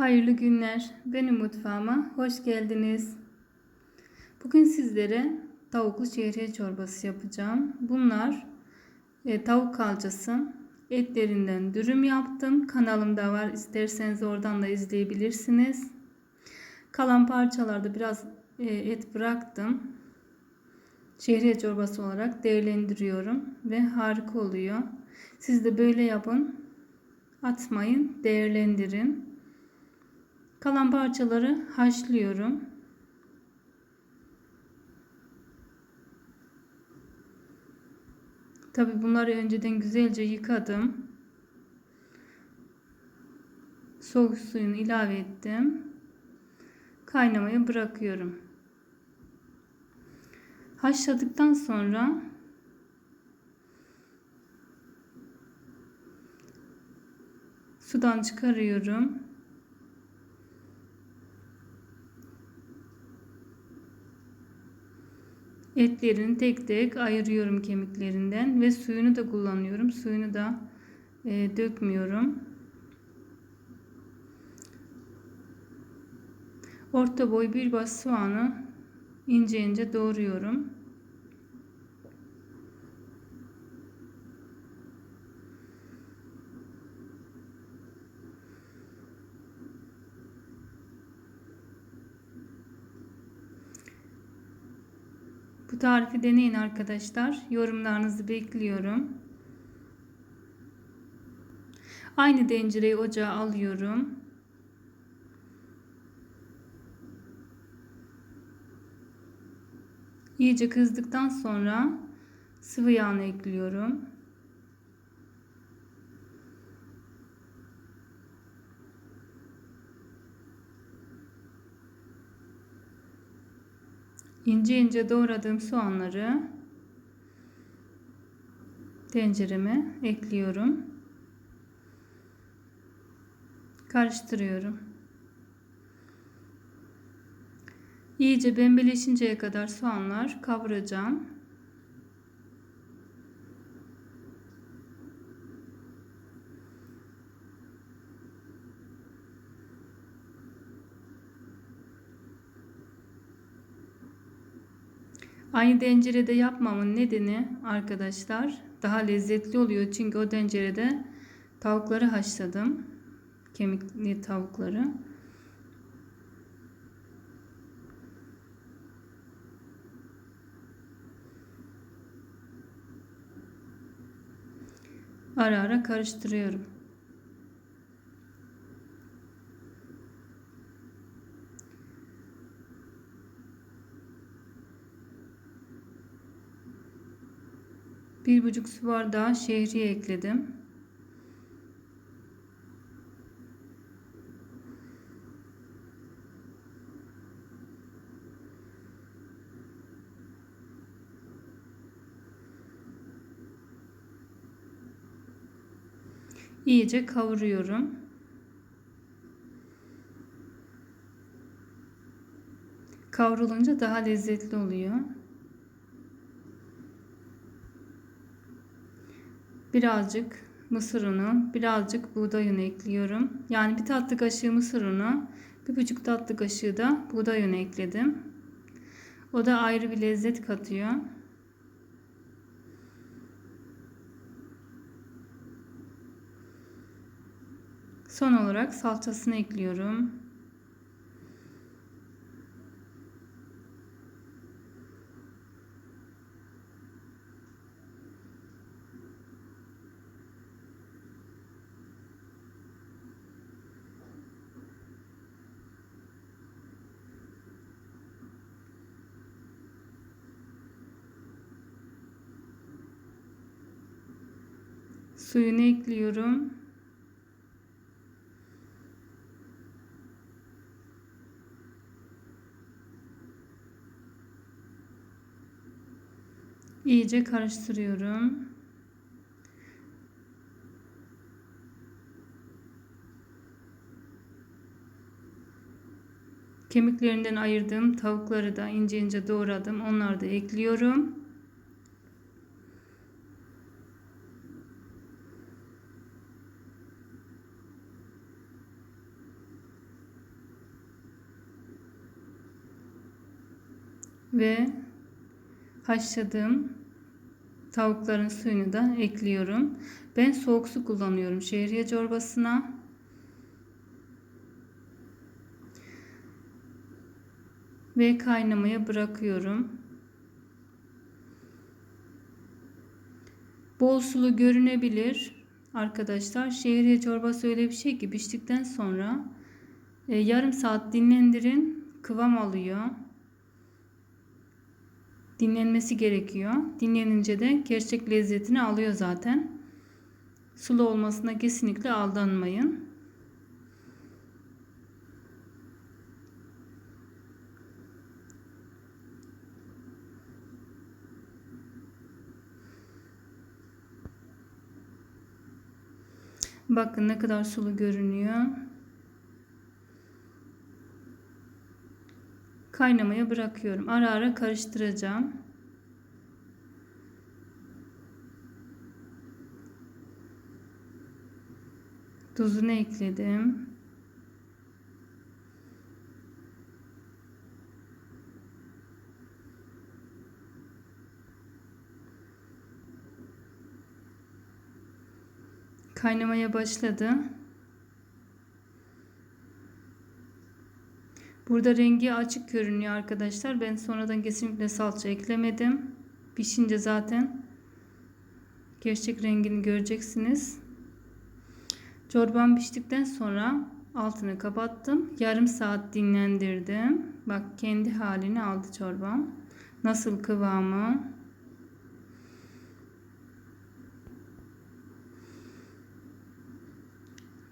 Hayırlı günler. Benim mutfağıma hoş geldiniz. Bugün sizlere tavuklu şehriye çorbası yapacağım. Bunlar e, tavuk kalçası. Etlerinden dürüm yaptım. Kanalımda var. İsterseniz oradan da izleyebilirsiniz. Kalan parçalarda biraz e, et bıraktım. Şehriye çorbası olarak değerlendiriyorum ve harika oluyor. Siz de böyle yapın. Atmayın, değerlendirin. Kalan parçaları haşlıyorum. Tabi bunları önceden güzelce yıkadım. Soğuk suyunu ilave ettim. Kaynamaya bırakıyorum. Haşladıktan sonra sudan çıkarıyorum. Etlerini tek tek ayırıyorum kemiklerinden ve suyunu da kullanıyorum. Suyunu da e, dökmüyorum. Orta boy bir baş soğanı ince ince doğruyorum. Tarifi deneyin arkadaşlar. Yorumlarınızı bekliyorum. Aynı tencereyi ocağa alıyorum. İyice kızdıktan sonra sıvı yağını ekliyorum. İnce ince doğradığım soğanları tencereme ekliyorum. Karıştırıyorum. İyice pembeleşinceye kadar soğanlar kavuracağım. Aynı tencerede yapmamın nedeni arkadaşlar daha lezzetli oluyor. Çünkü o tencerede tavukları haşladım. Kemikli tavukları. Ara ara karıştırıyorum. Bir buçuk su bardağı şehriye ekledim. İyice kavuruyorum. Kavrulunca daha lezzetli oluyor. Birazcık mısır unu, birazcık buğday unu ekliyorum. Yani bir tatlı kaşığı mısır unu, bir buçuk tatlı kaşığı da buğday unu ekledim. O da ayrı bir lezzet katıyor. Son olarak salçasını ekliyorum. Suyunu ekliyorum. İyice karıştırıyorum. Kemiklerinden ayırdığım tavukları da ince ince doğradım. Onları da ekliyorum. Ve haşladığım tavukların suyunu da ekliyorum. Ben soğuk su kullanıyorum şehriye çorbasına. Ve kaynamaya bırakıyorum. Bol sulu görünebilir arkadaşlar. Şehriye çorbası öyle bir şey ki piştikten sonra e, yarım saat dinlendirin kıvam alıyor. Dinlenmesi gerekiyor. Dinlenince de gerçek lezzetini alıyor zaten. Sulu olmasına kesinlikle aldanmayın. Bakın ne kadar sulu görünüyor. Kaynamaya bırakıyorum. Ara ara karıştıracağım. Tuzunu ekledim. kaynamaya başladı. Burada rengi açık görünüyor arkadaşlar. Ben sonradan kesinlikle salça eklemedim. Pişince zaten gerçek rengini göreceksiniz. Çorbam piştikten sonra altını kapattım. Yarım saat dinlendirdim. Bak kendi halini aldı çorbam. Nasıl kıvamı?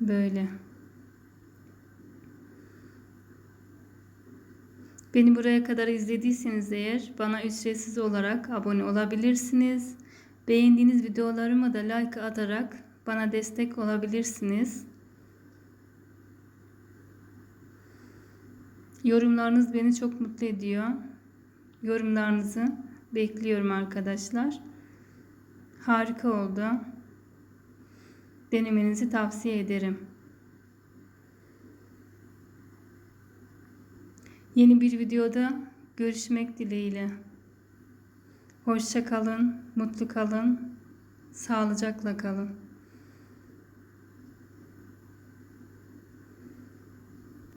Böyle. Beni buraya kadar izlediyseniz eğer bana ücretsiz olarak abone olabilirsiniz. Beğendiğiniz videolarıma da like atarak bana destek olabilirsiniz. Yorumlarınız beni çok mutlu ediyor. Yorumlarınızı bekliyorum arkadaşlar. Harika oldu denemenizi tavsiye ederim. Yeni bir videoda görüşmek dileğiyle. Hoşça kalın, mutlu kalın, sağlıcakla kalın.